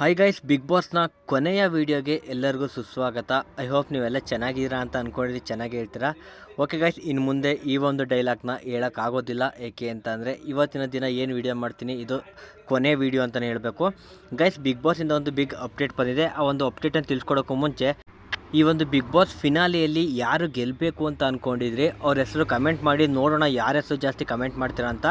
Hi guys big ಬಾಸ್ನ ಕೊನೆಯ ವಿಡಿಯೋಗೆ ಎಲ್ಲರಿಗೂ ಸುಸ್ವಾಗತ. ಐ ಹೋಪ್ ನೀವೆಲ್ಲ ಚೆನ್ನಾಗಿದ್ದೀರಾ ಅಂತ ಅಂದ್ಕೊಂಡಿದ್ದು ಚೆನ್ನಾಗಿ ಹೇಳ್ತೀರಾ? ಓಕೆ ಗೈಸ್ ಇನ್ನು ಮುಂದೆ ಈ ಒಂದು ಡೈಲಾಗ್ನ ಹೇಳೋಕ್ಕಾಗೋದಿಲ್ಲ ಏಕೆ ಅಂತಂದರೆ ಇವತ್ತಿನ ದಿನ ಏನು ವಿಡಿಯೋ ಮಾಡ್ತೀನಿ, ಇದು ಕೊನೆ ವಿಡಿಯೋ ಅಂತಲೇ ಹೇಳಬೇಕು. ಗೈಸ್ ಬಿಗ್ ಬಾಸಿಂದ ಒಂದು ಬಿಗ್ ಅಪ್ಡೇಟ್ ಬಂದಿದೆ. ಆ ಒಂದು ಅಪ್ಡೇಟನ್ನು ತಿಳ್ಸ್ಕೊಡೋಕ್ಕೂ ಮುಂಚೆ ಈ ಒಂದು ಬಿಗ್ ಬಾಸ್ ಫಿನಾಲಿಯಲ್ಲಿ ಯಾರು ಗೆಲ್ಲಬೇಕು ಅಂತ ಅಂದ್ಕೊಂಡಿದ್ರಿ ಅವ್ರ ಹೆಸರು ಕಮೆಂಟ್ ಮಾಡಿ, ನೋಡೋಣ ಯಾರ ಹೆಸರು ಜಾಸ್ತಿ ಕಮೆಂಟ್ ಮಾಡ್ತೀರಾ ಅಂತ.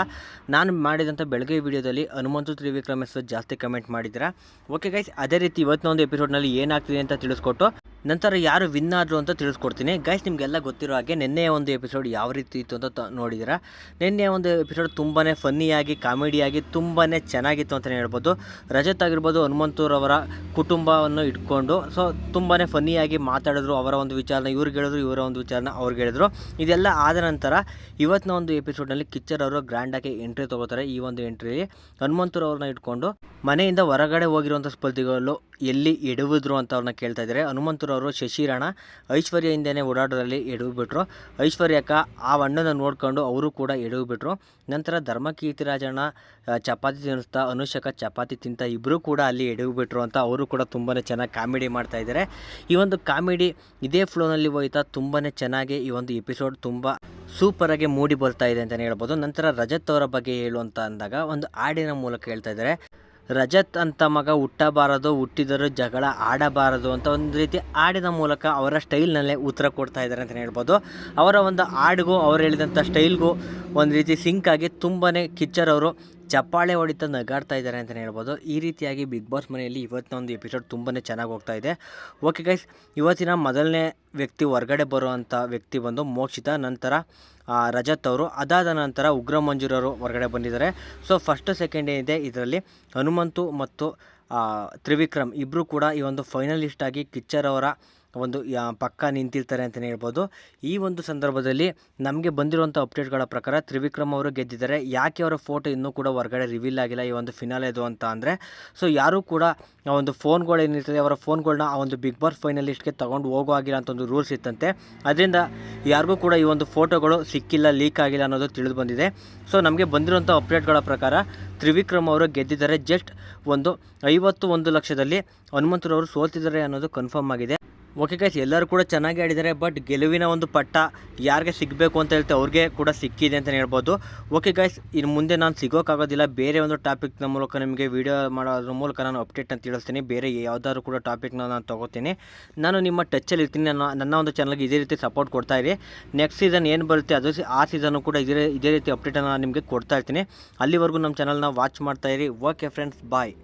ನಾನು ಮಾಡಿದಂಥ ಬೆಳಗ್ಗೆ ವಿಡಿಯೋದಲ್ಲಿ ಹನುಮಂತು ತ್ರಿವಿಕ್ರಮ್ ಹೆಸರು ಜಾಸ್ತಿ ಕಮೆಂಟ್ ಮಾಡಿದ್ದೀರಾ. ಓಕೆ ಗೈಸ್ ಅದೇ ರೀತಿ ಇವತ್ತಿನ ಒಂದು ಎಪಿಸೋಡ್ನಲ್ಲಿ ಏನಾಗ್ತಿದೆ ಅಂತ ತಿಳಿಸ್ಕೊಟ್ಟು ನಂತರ ಯಾರು ವಿನ್ ಆದರು ಅಂತ ತಿಳಿಸ್ಕೊಡ್ತೀನಿ. ಗೈಸ್ ನಿಮಗೆಲ್ಲ ಗೊತ್ತಿರೋ ಹಾಗೆ ನಿನ್ನೆ ಒಂದು ಎಪಿಸೋಡ್ ಯಾವ ರೀತಿ ಇತ್ತು ಅಂತ ತ- ನೋಡಿದ್ದೀರಾ ನಿನ್ನೆ ಒಂದು ಎಪಿಸೋಡ್ ತುಂಬಾ ಫನ್ನಿಯಾಗಿ ಕಾಮಿಡಿಯಾಗಿ ತುಂಬಾ ಚೆನ್ನಾಗಿತ್ತು ಅಂತಲೇ ಹೇಳ್ಬೋದು. ರಜತ್ ಆಗಿರ್ಬೋದು ಹನುಮಂತೂರವರ ಕುಟುಂಬವನ್ನು ಇಟ್ಕೊಂಡು ಸೊ ತುಂಬಾ ಫನ್ನಿಯಾಗಿ ಮಾತಾಡಿದ್ರು, ಅವರ ಒಂದು ವಿಚಾರನ ಇವ್ರಿಗೆ ಹೇಳಿದ್ರು, ಇವರ ಒಂದು ವಿಚಾರನ ಅವ್ರಿಗೆ ಹೇಳಿದ್ರು. ಇದೆಲ್ಲ ಆದ ನಂತರ ಇವತ್ತಿನ ಒಂದು ಎಪಿಸೋಡ್ನಲ್ಲಿ ಕಿಚ್ಚರ್ ಅವರು ಗ್ರ್ಯಾಂಡಾಗಿ ಎಂಟ್ರಿ ತಗೋತಾರೆ ಈ ಒಂದು ಎಂಟ್ರಿಯಲ್ಲಿ ಹನುಮಂತರವ್ರನ್ನ ಇಟ್ಕೊಂಡು ಮನೆಯಿಂದ ಹೊರಗಡೆ ಹೋಗಿರುವಂಥ ಸ್ಪರ್ಧಿಗಳು ಎಲ್ಲಿ ಎಡವಿದ್ರು ಅಂತ ಅವ್ರನ್ನ ಕೇಳ್ತಾ ಇದ್ದಾರೆ. ಹನುಮಂತರವರು ಶಶಿರಾಣ ಐಶ್ವರ್ಯ ಹಿಂದೆನೇ ಓಡಾಡೋದ್ರಲ್ಲಿ ಎಡವಿಬಿಟ್ರು. ಐಶ್ವರ್ಯಕ್ಕ ಆ ಅಣ್ಣನ ನೋಡ್ಕೊಂಡು ಅವರು ಕೂಡ ಎಡವಿಬಿಟ್ರು. ನಂತರ ಧರ್ಮಕೀರ್ತಿರಾಜಣ್ಣ ರಾಜಣ್ಣ ಚಪಾತಿ ತಿನ್ನಿಸ್ತಾ ಅನುಷಕ ಚಪಾತಿ ತಿಂತ ಇಬ್ಬರೂ ಕೂಡ ಅಲ್ಲಿ ಎಡವಿಬಿಟ್ರು ಅಂತ ಅವರು ಕೂಡ ತುಂಬಾ ಚೆನ್ನಾಗಿ ಕಾಮಿಡಿ ಮಾಡ್ತಾ ಇದ್ದಾರೆ. ಈ ಒಂದು ಕಾಮಿಡಿ ಇದೇ ಫ್ಲೋನಲ್ಲಿ ಹೋಯ್ತಾ ತುಂಬಾ ಚೆನ್ನಾಗಿ ಈ ಒಂದು ಎಪಿಸೋಡ್ ತುಂಬ ಸೂಪರಾಗಿ ಮೂಡಿ ಬರ್ತಾ ಇದೆ ಅಂತಲೇ ಹೇಳ್ಬೋದು. ನಂತರ ರಜತ್ ಅವರ ಬಗ್ಗೆ ಹೇಳು ಅಂತ ಅಂದಾಗ ಒಂದು ಹಾಡಿನ ಮೂಲಕ ಹೇಳ್ತಾ ಇದ್ದಾರೆ. ರಜತ್ ಅಂತ ಮಗ ಹುಟ್ಟಬಾರದು, ಹುಟ್ಟಿದರೂ ಜಗಳ ಆಡಬಾರದು ಅಂತ ಒಂದು ರೀತಿ ಆಡಿದ ಮೂಲಕ ಅವರ ಸ್ಟೈಲ್ನಲ್ಲೇ ಉತ್ತರ ಕೊಡ್ತಾ ಇದ್ದಾರೆ ಅಂತಲೇ ಹೇಳ್ಬೋದು. ಅವರ ಒಂದು ಹಾಡಿಗೂ ಅವ್ರು ಹೇಳಿದಂಥ ಸ್ಟೈಲ್ಗೂ ಒಂದು ರೀತಿ ಸಿಂಕ್ ಆಗಿ ತುಂಬಾ ಕಿಚ್ಚರ್ ಅವರು ಚಪ್ಪಾಳೆ ಹೊಡಿತಾ ನಗಾಡ್ತಾ ಇದ್ದಾರೆ ಅಂತಲೇ ಹೇಳ್ಬೋದು. ಈ ರೀತಿಯಾಗಿ ಬಿಗ್ ಬಾಸ್ ಮನೆಯಲ್ಲಿ ಇವತ್ತಿನ ಒಂದು ಎಪಿಸೋಡ್ ತುಂಬಾ ಚೆನ್ನಾಗಿ ಹೋಗ್ತಾ ಇದೆ. ಓಕೆ ಗೈಸ್ ಇವತ್ತಿನ ಮೊದಲನೇ ವ್ಯಕ್ತಿ ಹೊರಗಡೆ ಬರುವಂಥ ವ್ಯಕ್ತಿ ಬಂದು ಮೋಕ್ಷಿತ, ನಂತರ ರಜತ್ ಅವರು. ಅದಾದ ನಂತರ ಉಗ್ರ ಮಂಜೂರವರು ಹೊರಗಡೆ ಬಂದಿದ್ದಾರೆ. ಸೊ ಫಸ್ಟ್ ಸೆಕೆಂಡ್ ಏನಿದೆ, ಇದರಲ್ಲಿ ಹನುಮಂತು ಮತ್ತು ತ್ರಿವಿಕ್ರಮ್ ಇಬ್ಬರು ಕೂಡ ಈ ಒಂದು ಫೈನಲಿಸ್ಟ್ ಆಗಿ ಕಿಚ್ಚರ್ ಅವರ ಒಂದು, ಯಾ- ಪಕ್ಕ ನಿಂತಿರ್ತಾರೆ ಅಂತಲೇ ಹೇಳ್ಬೋದು. ಈ ಒಂದು ಸಂದರ್ಭದಲ್ಲಿ ನಮಗೆ ಬಂದಿರುವಂಥ ಅಪ್ಡೇಟ್ಗಳ ಪ್ರಕಾರ ತ್ರಿವಿಕ್ರಮ್ ಅವರು ಗೆದ್ದಿದ್ದಾರೆ. ಯಾಕೆ ಅವರ ಫೋಟೋ ಇನ್ನೂ ಕೂಡ ಹೊರಗಡೆ ರಿವೀಲ್ ಆಗಿಲ್ಲ ಈ ಒಂದು ಫಿನಾಲೆದು ಅಂತ ಅಂದರೆ ಸೊ ಯಾರೂ ಕೂಡ ಆ ಒಂದು ಫೋನ್ಗಳು ಏನಿರ್ತದೆ, ಅವರ ಫೋನ್ಗಳನ್ನ ಆ ಒಂದು ಬಿಗ್ ಬಾಸ್ ಫೈನಲಿಸ್ಟ್ಗೆ ತೊಗೊಂಡು ಹೋಗೋ ಆಗಿಲ್ಲ ಅಂತ ಒಂದು ರೂಲ್ಸ್ ಇತ್ತಂತೆ. ಅದರಿಂದ ಯಾರಿಗೂ ಕೂಡ ಈ ಒಂದು ಫೋಟೋಗಳು ಸಿಕ್ಕಿಲ್ಲ ಲೀಕ್ ಆಗಿಲ್ಲ ಅನ್ನೋದು ತಿಳಿದು ಬಂದಿದೆ. ಸೊ ನಮಗೆ ಬಂದಿರುವಂಥ ಅಪ್ಡೇಟ್ಗಳ ಪ್ರಕಾರ ತ್ರಿವಿಕ್ರಮ್ ಅವರು ಗೆದ್ದಿದ್ದಾರೆ. ಜಸ್ಟ್ ಒಂದು ಐವತ್ತು ಒಂದು ಲಕ್ಷದಲ್ಲಿ ಹನುಮಂತರವರು ಸೋಲ್ತಿದ್ದಾರೆ ಅನ್ನೋದು ಕನ್ಫರ್ಮ್ ಆಗಿದೆ. ಓಕೆ ಗೈಸ್ ಎಲ್ಲರೂ ಕೂಡ ಚೆನ್ನಾಗಿ ಆಡಿದ್ದಾರೆ ಬಟ್ ಗೆಲುವಿನ ಒಂದು ಪಟ್ಟ ಯಾರಿಗೆ ಸಿಗಬೇಕು ಅಂತ ಹೇಳ್ತೆ ಅವ್ರಿಗೆ ಕೂಡ ಸಿಕ್ಕಿದೆ ಅಂತಲೇ ಹೇಳ್ಬೋದು. ಓಕೆ ಗೈಸ್ ಇನ್ನು ಮುಂದೆ ನಾನು ಸಿಗೋಕ್ಕಾಗೋದಿಲ್ಲ ಬೇರೆ ಒಂದು ಟಾಪಿಕ್ನ ಮೂಲಕ ನಿಮಗೆ ವೀಡಿಯೋ ಮಾಡೋದ್ರ ಮೂಲಕ ನಾನು ಅಪ್ಡೇಟ್ ಅಂತ ತಿಳಿಸ್ತೀನಿ ಬೇರೆ ಯಾವುದಾದ್ರು ಕೂಡ ಟಾಪಿಕ್ನ ನಾನು ತೊಗೋತೀನಿ. ನಾನು ನಿಮ್ಮ ಟಚ್ಚಲ್ಲಿ ಇರ್ತೀನಿ, ನನ್ನ ನನ್ನ ಒಂದು ಚಾನಲ್ಗೆ ಇದೇ ರೀತಿ ಸಪೋರ್ಟ್ ಕೊಡ್ತಾ ಇರಿ. ನೆಕ್ಸ್ಟ್ ಸೀಸನ್ ಏನು ಬರುತ್ತೆ, ಅದು ಆ ಸೀಸನ್ನು ಕೂಡ ಇದೇ ಇದೇ ರೀತಿ ಅಪ್ಡೇಟನ್ನು ನಾನು ನಿಮಗೆ ಕೊಡ್ತಾ ಇರ್ತೀನಿ. ಅಲ್ಲಿವರೆಗೂ ನಮ್ಮ ಚಾನಲ್ನ ವಾಚ್ ಮಾಡ್ತಾ ಇರಿ. Okay friends bye